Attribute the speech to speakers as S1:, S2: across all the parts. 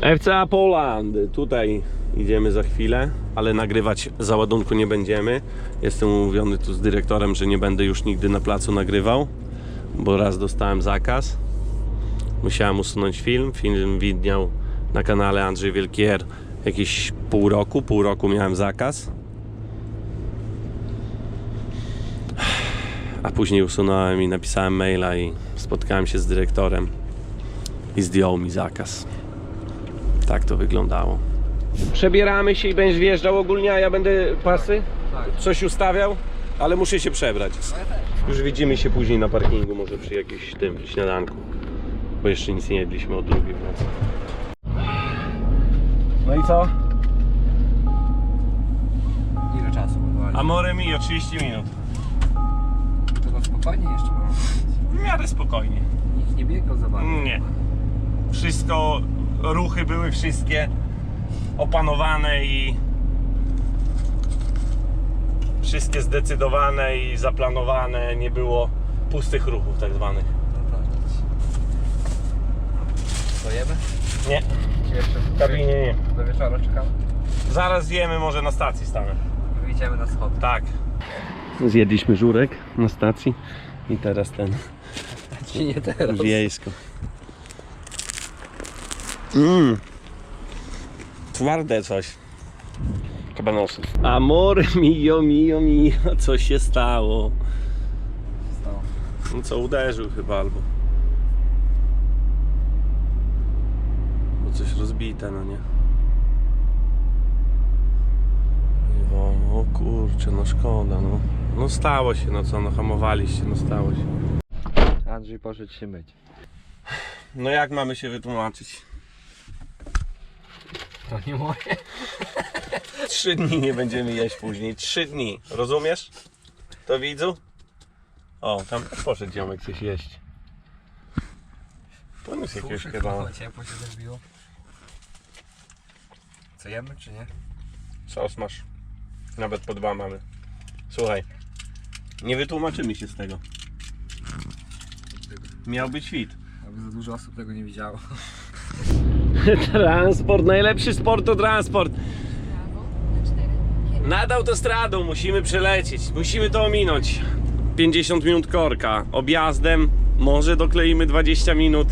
S1: FCA Poland, tutaj idziemy za chwilę, ale nagrywać załadunku nie będziemy. Jestem umówiony tu z dyrektorem, że nie będę już nigdy na placu nagrywał, bo raz dostałem zakaz. Musiałem usunąć film. Film widniał na kanale Andrzej Wielkier jakieś pół roku. Pół roku miałem zakaz. A później usunąłem i napisałem maila i spotkałem się z dyrektorem i zdjął mi zakaz. Tak to wyglądało. Przebieramy się i będziesz wjeżdżał ogólnie, a ja będę pasy? Coś ustawiał? Ale muszę się przebrać. Już widzimy się później na parkingu, może przy jakimś tym śniadanku. Bo jeszcze nic nie jedliśmy od drugiej w nocy. No i co?
S2: Ile czasu budowali?
S1: Amore mio, 30 minut.
S2: To no spokojnie jeszcze można powiedzieć.
S1: W miarę spokojnie.
S2: Nikt nie biegał za bardzo.
S1: Nie. Wszystko, ruchy były wszystkie opanowane i wszystkie zdecydowane i zaplanowane. Nie było pustych ruchów tak zwanych.
S2: No to nic. Co jemy?
S1: Nie,
S2: jeszcze
S1: w kabinie nie.
S2: do wieczora czekamy?
S1: Zaraz zjemy, może na stacji stanę.
S2: Wyjdziemy na schody.
S1: Tak. Zjedliśmy żurek na stacji i teraz ten
S2: Ci nie teraz.
S1: wiejsko. Mmm. Twarde coś. Kabanosy. Amore mio, mio, mio, co się stało?
S2: Stało.
S1: No co, uderzył chyba albo. Bo coś rozbite, no nie? O, o kurczę, no szkoda, no. No stało się, no co, no hamowaliście, no stało się.
S2: Andrzej poszedł się myć.
S1: No jak mamy się wytłumaczyć?
S2: To nie moje.
S1: Trzy dni nie będziemy jeść później. Trzy dni. Rozumiesz? To widzu? O, tam poszedł ziomek coś jeść. Poniósł jakiegoś chyba.
S2: Ciepło się zrobiło. Co jemy czy nie?
S1: Sos masz. Nawet po dwa mamy. Słuchaj. Nie wytłumaczymy się z tego. Miał być świt.
S2: Za dużo osób tego nie widziało.
S1: Transport, najlepszy sport to transport. Nad autostradą musimy przelecieć, musimy to ominąć. 50 minut korka, objazdem, może dokleimy 20 minut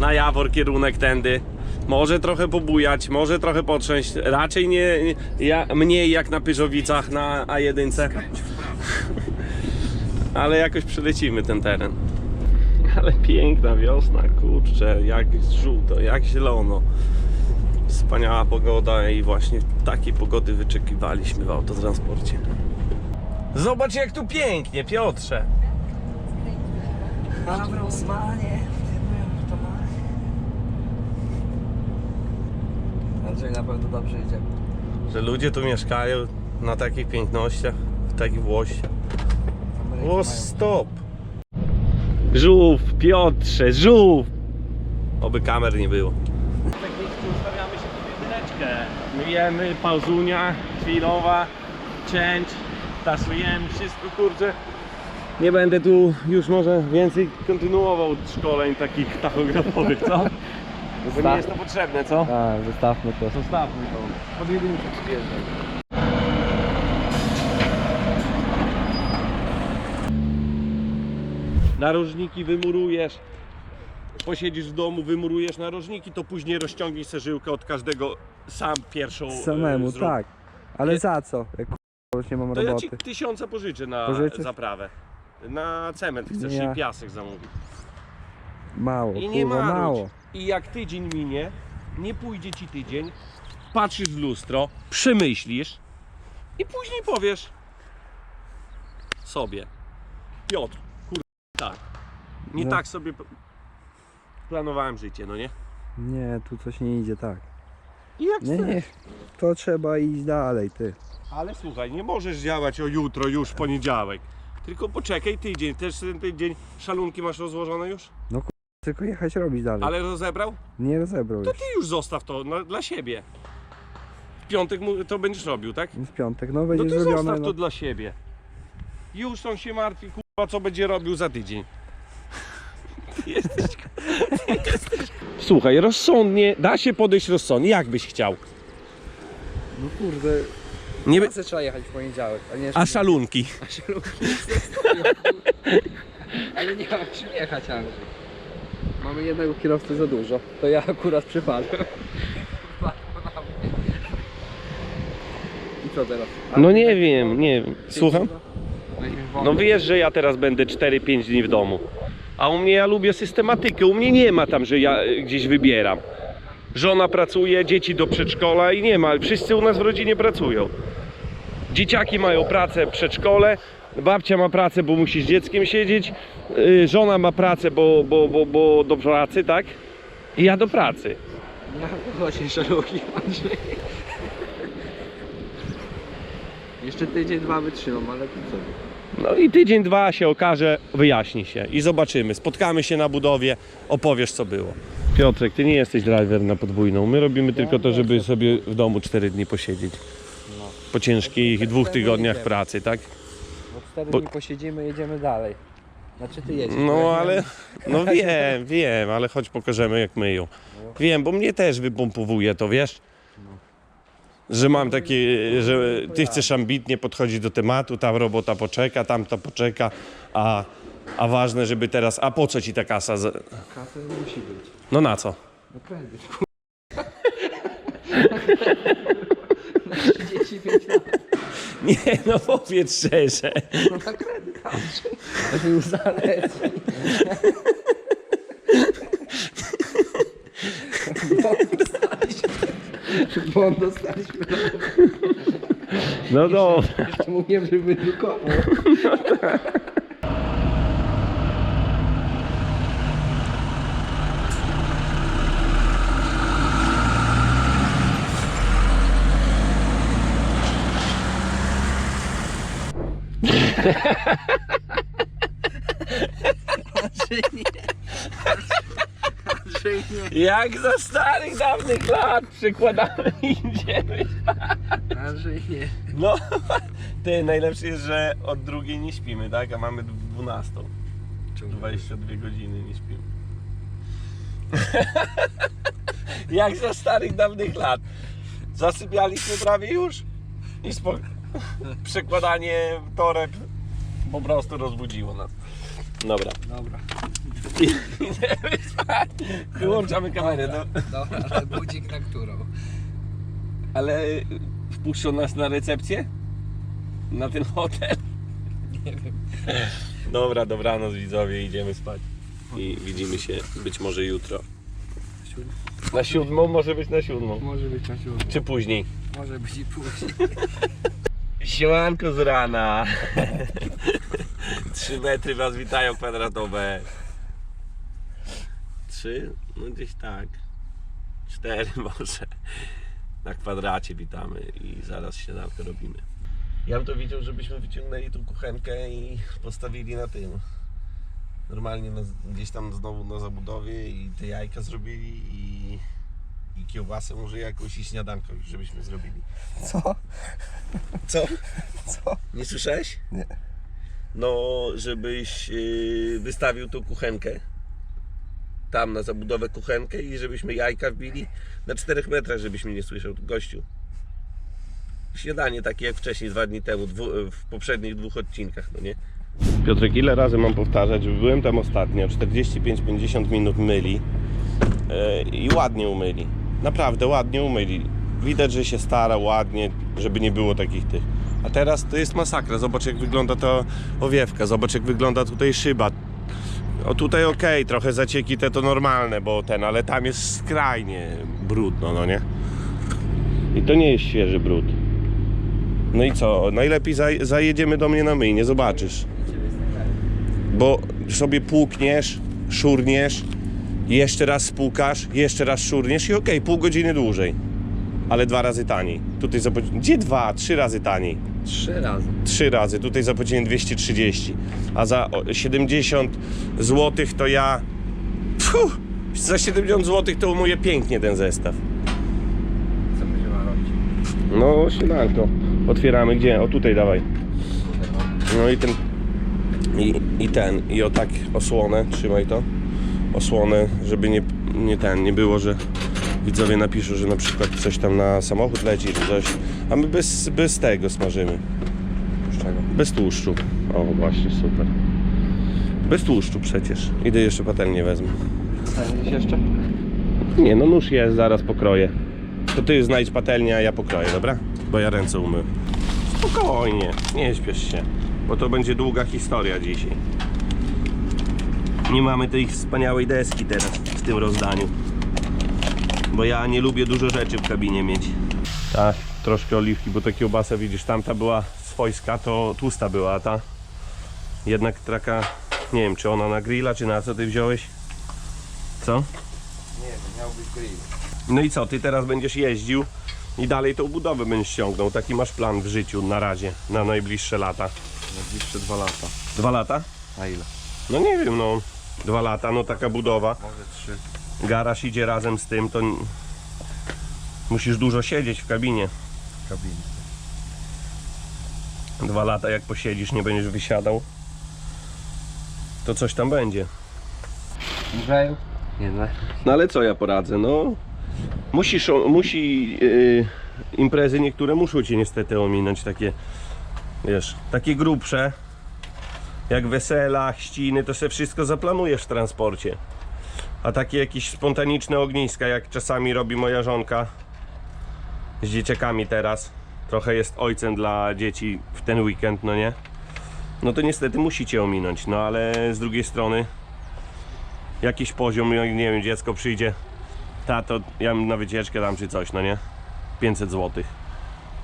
S1: na Jawor kierunek tędy. Może trochę pobujać, może trochę potrząść, raczej nie, ja, mniej jak na Pyżowicach na A1. Ale jakoś przelecimy ten teren. Ale piękna wiosna, kurczę, jak żółto, jak zielono. Wspaniała pogoda i właśnie takiej pogody wyczekiwaliśmy w autotransporcie. Zobacz jak tu pięknie, Piotrze.
S2: Dobra, Osmanie. To ma. Andrzej na pewno dobrze idzie.
S1: Że ludzie tu mieszkają na takich pięknościach, w takich włościach. O, stop! Żółw, Piotrze, żółw! Oby kamer nie było. Technicznie ustawiamy się pod jedyneczkę. Myjemy, pauzunia, chwilowa, change, tasujemy, wszystko kurczę. Nie będę tu już może więcej kontynuował szkoleń takich tachografowych, co? Bo nie jest to potrzebne, co?
S2: Tak, zostawmy to.
S1: Zostawmy to. Pod jedynkę przyjeżdżam. Narożniki wymurujesz. Posiedzisz w domu, wymurujesz narożniki, to później rozciągnij sobie żyłkę od każdego sam pierwszą e,
S3: Samemu,
S1: zrób.
S3: tak. Ale
S1: Nie-
S3: za co? Jak k***a, już nie mam
S1: To ja ci
S3: roboty.
S1: tysiąca pożyczę na
S3: Pożyczysz?
S1: zaprawę. Na cement chcesz
S3: Nie.
S1: i piasek zamówić.
S3: Mało,
S1: I nie
S3: kurwa,
S1: marudź.
S3: mało.
S1: I jak tydzień minie, nie pójdzie ci tydzień, patrzysz w lustro, przemyślisz i później powiesz sobie, Piotr. Tak, nie
S3: No.
S1: tak sobie p- planowałem życie, no nie?
S3: Nie, tu coś nie idzie tak.
S1: I jak
S3: Nie,
S1: chcesz.
S3: nie. To trzeba iść dalej, ty.
S1: Ale słuchaj, nie możesz działać o jutro, już w poniedziałek. Tylko poczekaj tydzień, też ten tydzień szalunki masz rozłożone już?
S3: Tylko jechać robić dalej.
S1: Ale rozebrał?
S3: Nie rozebrał
S1: To
S3: już.
S1: ty już zostaw to no, dla siebie. W piątek mu- to będziesz robił, tak?
S3: W piątek, no
S1: No
S3: będzie
S1: to
S3: zrobione.
S1: zostaw
S3: No.
S1: to dla siebie. Już on się martwi, co będzie robił za tydzień. Ty jesteś, ty Słuchaj, rozsądnie, da się podejść rozsądnie, jak byś chciał.
S3: No kurde.
S1: Nie, by-
S3: trzeba jechać w poniedziałek, a nie
S1: a szalunki.
S2: A się lubi Ale nie mam czym jechać, Andrzej.
S3: Mamy jednego kierowcę za dużo. To ja akurat przypadłem. I co teraz?
S1: No nie wiem, nie wiem. Słucham? No wiesz, że ja teraz będę 4-5 dni w domu. A u mnie ja lubię systematykę. U mnie nie ma tam, że ja y, gdzieś wybieram. Żona pracuje, dzieci do przedszkola i nie ma. Wszyscy u nas w rodzinie pracują. Dzieciaki mają pracę w przedszkole, babcia ma pracę, bo musi z dzieckiem siedzieć, y, żona ma pracę, bo, bo, bo, bo do pracy, tak? I ja do pracy.
S2: Ja właśnie szalugi, Andrzej. Jeszcze tydzień, dwa wytrzymam, ale to co?
S1: No i tydzień, dwa się okaże, wyjaśni się i zobaczymy. Spotkamy się na budowie, opowiesz co było. Piotrek, ty nie jesteś driver na podwójną. My robimy tylko to, żeby sobie w domu 4 dni posiedzieć. Po ciężkich dwóch tygodniach pracy, tak?
S3: Bo cztery
S1: Bo-
S3: dni posiedzimy, jedziemy dalej. Znaczy ty jedziesz. bo
S1: No
S3: ja
S1: ale, no wiem, wiem, ale choć pokażemy jak myją. Wiem, bo mnie też wypompowuje to, wiesz? Że mam takie, że ty chcesz ambitnie podchodzić do tematu, ta robota poczeka, tamta poczeka, a, a ważne, żeby teraz, a po co ci ta kasa? za-
S2: Kasy musi być.
S1: No na co?
S2: No kredyt, Na 35 lat.
S1: Nie, no powiedz szczerze.
S2: No na kredyt, Andrzej. To uzależni. Błąd dostaliśmy. Błąd dostaliśmy.
S1: No dobra.
S2: Jeszcze mówiłem, żeby wydrukował. Andrzej nie. Andrzej nie.
S1: Jak za starych, dawnych lat przykładamy i idziemy.
S2: Andrzej nie.
S1: No, ty, najlepsze jest, że od drugiej nie śpimy, tak? A mamy 12. 22 godziny nie śpimy. Jak za starych, dawnych lat. Zasypialiśmy prawie już i przekładanie toreb po prostu rozbudziło nas. Dobra.
S2: Dobra.
S1: Idziemy spać. Wyłączamy kamerę. No.
S2: Dobra, ale budzik na którą?
S1: Ale wpuszczą nas na recepcję? Na ten hotel?
S2: Nie wiem.
S1: Dobra, dobranoc widzowie, idziemy spać. I widzimy się być może jutro. Na siódmą? Może być na siódmą.
S2: Może być na siódmą.
S1: Czy później?
S2: Może być i później.
S1: Siemanko z rana. Trzy metry was witają kwadratowe. Trzy? No gdzieś tak. Cztery może. Na kwadracie witamy i zaraz śniadanko robimy. Ja bym to widział, żebyśmy wyciągnęli tą kuchenkę i postawili na tym. Normalnie na, gdzieś tam znowu na zabudowie i te jajka zrobili i, i kiełbasę może jakąś i śniadanko już żebyśmy zrobili.
S3: Co?
S1: Co?
S3: Co?
S1: Nie słyszałeś?
S3: Nie.
S1: No, żebyś yy, wystawił tą kuchenkę. Tam na zabudowę kuchenkę i żebyśmy jajka wbili na 4 metrach, żebyś mnie nie słyszał, gościu. Śniadanie takie jak wcześniej, dwa dni temu, dwu, w poprzednich dwóch odcinkach, no nie? Piotrek, ile razy mam powtarzać, byłem tam ostatnio, 45-50 minut myli yy, i ładnie umyli. Naprawdę ładnie umyli. Widać, że się stara ładnie, żeby nie było takich tych. A teraz to jest masakra. Zobacz jak wygląda ta owiewka, zobacz jak wygląda tutaj szyba. O tutaj okej, trochę zacieki te to normalne, bo ten, ale tam jest skrajnie brudno, no nie? I to nie jest świeży brud. No i co? Najlepiej zaj- zajedziemy do mnie na myjnie, zobaczysz. Bo sobie płukniesz, szurniesz, jeszcze raz spłukasz, jeszcze raz szurniesz i okej, pół godziny dłużej. Ale dwa razy taniej. Tutaj zapłaciłem. Gdzie dwa? Trzy razy taniej.
S2: Trzy razy.
S1: Trzy razy. Tutaj zapłaciłem 230. A za o, 70 zł to ja. Fuh, za 70 zł to umyję pięknie ten zestaw.
S2: Co będziemy robić?
S1: No, śniadanko. Otwieramy gdzie? O tutaj dawaj. No i ten. I, I ten. I o tak osłonę. Trzymaj to. osłonę, żeby nie, nie ten, nie było, że widzowie napiszą, że na przykład coś tam na samochód leci czy coś, a my bez, bez tego smażymy. Bez tłuszczu. O, właśnie, super. Bez tłuszczu przecież. Idę jeszcze patelnię wezmę.
S2: Gdzieś jeszcze?
S1: Nie, no nóż jest, zaraz pokroję. To ty znajdź patelnię, a ja pokroję, dobra? Bo ja ręce umył. Spokojnie, nie śpiesz się. Bo to będzie długa historia dzisiaj. Nie mamy tej wspaniałej deski teraz w tym rozdaniu. Bo ja nie lubię dużo rzeczy w kabinie mieć. Tak, troszkę oliwki, bo ta kiełbasa widzisz, tamta była swojska, to tłusta była, a ta jednak taka, nie wiem, czy ona na grilla, czy na co ty wziąłeś? Co?
S2: Nie wiem, miał być grill.
S1: No i co, ty teraz będziesz jeździł i dalej tą budowę będziesz ściągnął. Taki masz plan w życiu na razie, na najbliższe lata.
S2: Najbliższe dwa lata.
S1: Dwa lata?
S2: A ile?
S1: No nie wiem, no. Dwa lata, no taka budowa.
S2: Może trzy.
S1: Garaż idzie razem z tym, to musisz dużo siedzieć w kabinie.
S2: Kabiny.
S1: Dwa lata jak posiedzisz, nie będziesz wysiadał, to coś tam będzie.
S2: Andrzeju? Nie, no.
S1: No ale co ja poradzę, no. Musisz, musi, yy, imprezy niektóre muszą cię niestety ominąć, takie, wiesz, takie grubsze, jak wesela, chrzciny, to sobie wszystko zaplanujesz w transporcie. A takie jakieś spontaniczne ogniska, jak czasami robi moja żonka z dzieciakami teraz, trochę jest ojcem dla dzieci w ten weekend, no nie? No to niestety musicie ominąć, no ale z drugiej strony jakiś poziom, jak nie wiem, dziecko przyjdzie, tato, ja bym na wycieczkę dam czy coś, no nie? 500 zł.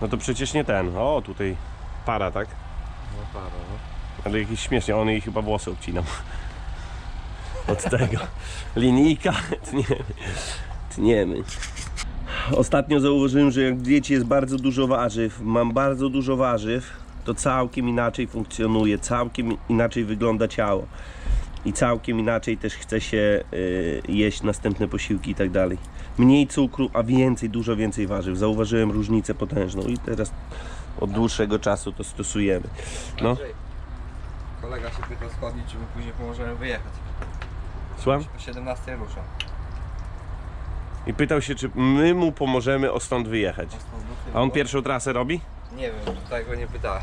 S1: No to przecież nie ten. O, tutaj para, tak?
S2: No para, no.
S1: Ale jakiś śmiesznie, on jej chyba włosy obcinał. Od tego. Linijka, tniemy. Tniemy. Ostatnio zauważyłem, że jak w diecie jest bardzo dużo warzyw, mam bardzo dużo warzyw, to całkiem inaczej funkcjonuje, całkiem inaczej wygląda ciało. I całkiem inaczej też chce się y, jeść następne posiłki i tak dalej. Mniej cukru, a więcej, dużo więcej warzyw. Zauważyłem różnicę potężną i teraz od dłuższego czasu to stosujemy. No,
S2: Kolega się pytał skądnić, czy my później pomożemy wyjechać.
S1: Słucham?
S2: O 17 ruszam.
S1: I pytał się, czy my mu pomożemy o stąd wyjechać. A on pierwszą trasę robi?
S2: Nie wiem, tego nie pytałem.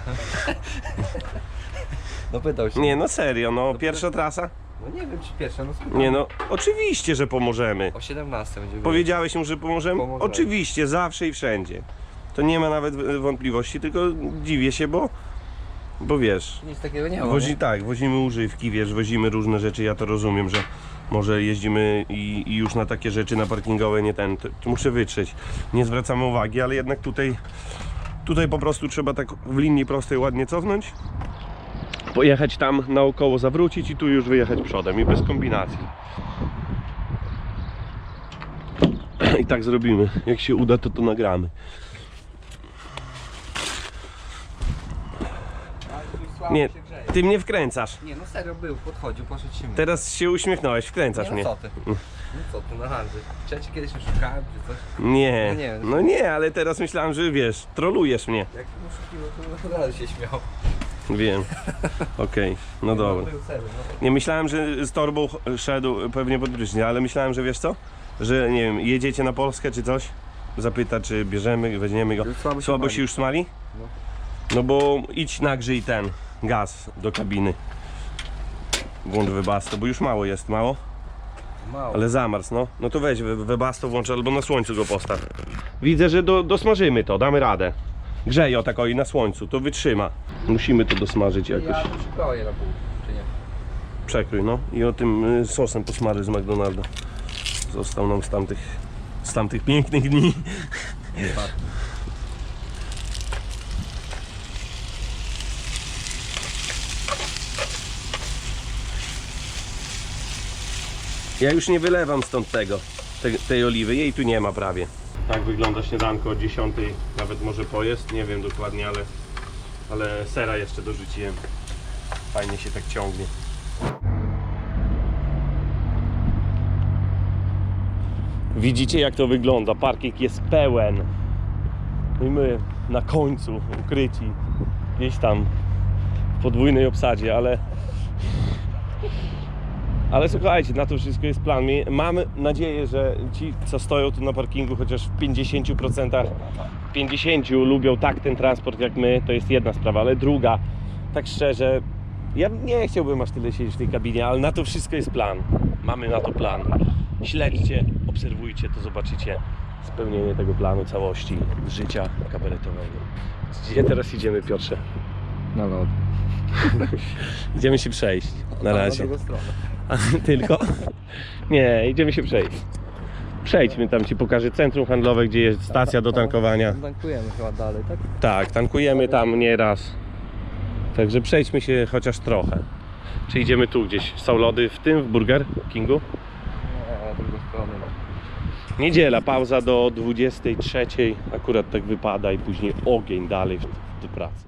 S2: no pytał się.
S1: Nie, no serio, no pierwsza trasa?
S2: No nie wiem, czy pierwsza, no.
S1: Nie no, oczywiście, że pomożemy.
S2: O 17 będzie
S1: Powiedziałeś mu, że pomożemy?
S2: Pomożemy.
S1: Oczywiście, zawsze i wszędzie. To nie ma nawet wątpliwości, tylko dziwię się, bo, bo wiesz,
S2: Nic takiego nie ma.
S1: wozi,
S2: nie?
S1: tak, wozimy używki, wiesz, wozimy różne rzeczy, ja to rozumiem, że może jeździmy i, i już na takie rzeczy, na parkingowe nie ten, to, to muszę wytrzeć. Nie zwracamy uwagi, ale jednak tutaj, tutaj po prostu trzeba tak w linii prostej ładnie cofnąć, pojechać tam naokoło, zawrócić i tu już wyjechać przodem i bez kombinacji. I tak zrobimy. Jak się uda, to to nagramy.
S2: Ale tu słabo
S1: Nie, ty mnie wkręcasz.
S2: Nie, no serio był, podchodził, poszedł się myć.
S1: Teraz się uśmiechnąłeś, wkręcasz
S2: nie, no
S1: mnie.
S2: co ty? No co ty, no handzy. Czy ja cię kiedyś oszukałem, czy coś?
S1: Nie,
S2: No nie.
S1: no nie, ale teraz myślałem, że wiesz, trolujesz mnie.
S2: Jak oszukiwał, to naprawdę się śmiał.
S1: Wiem. Okej, no
S2: Nie,
S1: dobra.
S2: Był serio, no.
S1: Nie myślałem, że z torbą ch- szedł pewnie pod prysznic, ale myślałem, że wiesz co? Że nie wiem, jedziecie na Polskę czy coś? Zapyta, czy bierzemy, weźmiemy go.
S2: Słabo się
S1: Słabo się już smali?
S2: No.
S1: No bo idź nagrzyj ten gaz do kabiny. Włącz webasto, bo już mało jest, mało?
S2: Mało.
S1: Ale zamarzł, no. No to weź we- webasto włącz albo na słońcu go postaw. Widzę, że do, dosmażymy to, damy radę. Grzeje o tak o i na słońcu, to wytrzyma. Musimy to dosmażyć jakoś.
S2: Ja już kroję na pół, czy nie?
S1: Przekrój, no. I o tym y, sosem posmary z McDonalda. Został nam z tamtych, z tamtych pięknych dni. Ja już nie wylewam stąd tego, te, tej oliwy, jej tu nie ma prawie. Tak wygląda śniadanko o 10, nawet może pojest, nie wiem dokładnie, ale, ale sera jeszcze dorzuciłem. Fajnie się tak ciągnie. Widzicie jak to wygląda? Parking jest pełen. No i my na końcu ukryci gdzieś tam w podwójnej obsadzie, ale Ale słuchajcie, na to wszystko jest plan. Mamy nadzieję, że ci, co stoją tu na parkingu, chociaż w 50%, 50 lubią tak ten transport jak my, to jest jedna sprawa, ale druga, tak szczerze, ja nie chciałbym aż tyle siedzieć w tej kabinie, ale na to wszystko jest plan. Mamy na to plan. Śledźcie, obserwujcie, to zobaczycie spełnienie tego planu całości życia kabaretowego. Gdzie teraz idziemy, Piotrze?
S3: Na lot.
S1: Idziemy się przejść. Na razie.
S3: Na drugą stronę.
S1: Tylko? Nie, idziemy się przejść. Przejdźmy, tam Ci pokażę centrum handlowe, gdzie jest stacja do tankowania.
S3: Tankujemy chyba dalej, tak?
S1: Tak, tankujemy tam nieraz. Także przejdźmy się chociaż trochę. Czy idziemy tu gdzieś? Są lody w tym, w Burger Kingu?
S3: Nie, na drugą stronę.
S1: Niedziela, pauza do 23. Akurat tak wypada i później ogień dalej w, do pracy.